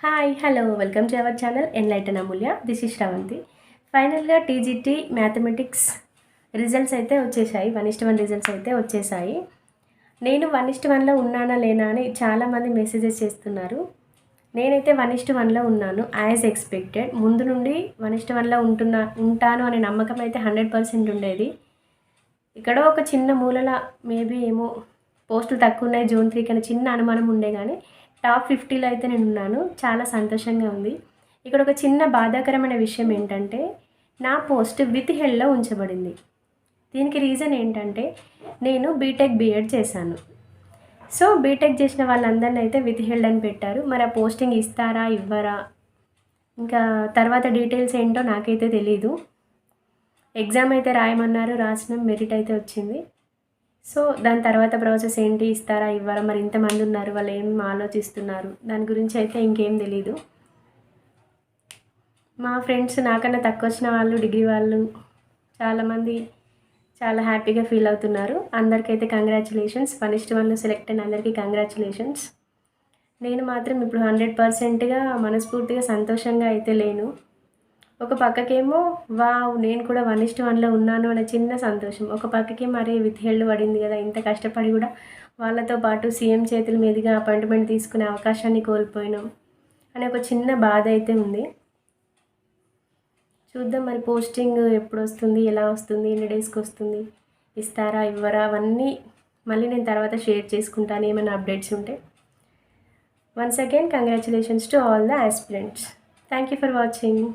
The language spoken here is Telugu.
Hi hello welcome to our channel Enlighten Amulya this is Sravanthi ఫైనల్గా టీజీటీ మ్యాథమెటిక్స్ రిజల్ట్స్ అయితే వచ్చేసాయి వన్ ఇస్ట్ వన్ రిజల్ట్స్ అయితే వచ్చేసాయి నేను వన్ ఇస్ట్ వన్లో ఉన్నానా లేనా అని చాలామంది మెసేజెస్ చేస్తున్నారు. నేనైతే వన్ ఇస్ట్ వన్లో ఉన్నాను యాజ్ ఎక్స్పెక్టెడ్ ముందు నుండి వన్ ఇస్ట్ వన్లో ఉంటున్నా ఉంటాను అనే నమ్మకం అయితే హండ్రెడ్ పర్సెంట్ ఉండేది. ఇక్కడ ఒక చిన్న మూలల మేబీ ఏమో పోస్టులు తక్కువ ఉన్నాయి జూన్ త్రీకి అని చిన్న అనుమానం ఉండే కానీ టాప్ ఫిఫ్టీలో అయితే నేను ఉన్నాను చాలా సంతోషంగా ఉంది. ఇక్కడ ఒక చిన్న బాధాకరమైన విషయం ఏంటంటే నా పోస్ట్ విత్ హెల్లో ఉంచబడింది. దీనికి రీజన్ ఏంటంటే నేను బీటెక్ బీఎడ్ చేశాను. సో బీటెక్ చేసిన వాళ్ళందరినీ అయితే విత్ హెల్డ్ అని పెట్టారు. మరి ఆ పోస్టింగ్ ఇస్తారా ఇవ్వరా? ఇంకా తర్వాత డీటెయిల్స్ ఏంటో నాకైతే తెలీదు. ఎగ్జామ్ అయితే రాయమన్నారు రాసిన మెరిట్ అయితే వచ్చింది. సో దాని తర్వాత ప్రాసెస్ ఏంటి? ఇస్తారా? ఇవ్వరా? మరి ఇంతమంది ఉన్నారు వాళ్ళు ఏం ఆలోచిస్తున్నారు? దాని గురించి అయితే ఇంకేం తెలీదు. మా ఫ్రెండ్స్ నాకన్నా తక్కువ వచ్చిన వాళ్ళు డిగ్రీ వాళ్ళు చాలామంది చాలా హ్యాపీగా ఫీల్ అవుతున్నారు. అందరికైతే కంగ్రాచులేషన్స్. వన్ వన్లో సెలెక్ట్ అయిన అందరికీ కంగ్రాచులేషన్స్. నేను మాత్రం ఇప్పుడు హండ్రెడ్ పర్సెంట్గా మనస్ఫూర్తిగా సంతోషంగా అయితే లేను. ఒక పక్కకేమో వావ్ నేను కూడా వన్ ఇస్ట్ వన్లో ఉన్నాను అనే చిన్న సంతోషం. ఒక పక్కకి మరి విత్ హెల్డ్ పడింది కదా ఇంత కష్టపడి కూడా వాళ్ళతో పాటు సీఎం చేతుల మీదుగా అపాయింట్మెంట్ తీసుకునే అవకాశాన్ని కోల్పోయినాం అనే ఒక చిన్న బాధ అయితే ఉంది. చూద్దాం మరి పోస్టింగ్ ఎప్పుడు వస్తుంది ఎలా వస్తుంది ఎన్ని డేస్కి వస్తుంది ఇస్తారా ఇవ్వరా అవన్నీ మళ్ళీ నేను తర్వాత షేర్ చేసుకుంటాను ఏమైనా అప్డేట్స్ ఉంటే. Once again congratulations to all the aspirants. Thank you for watching.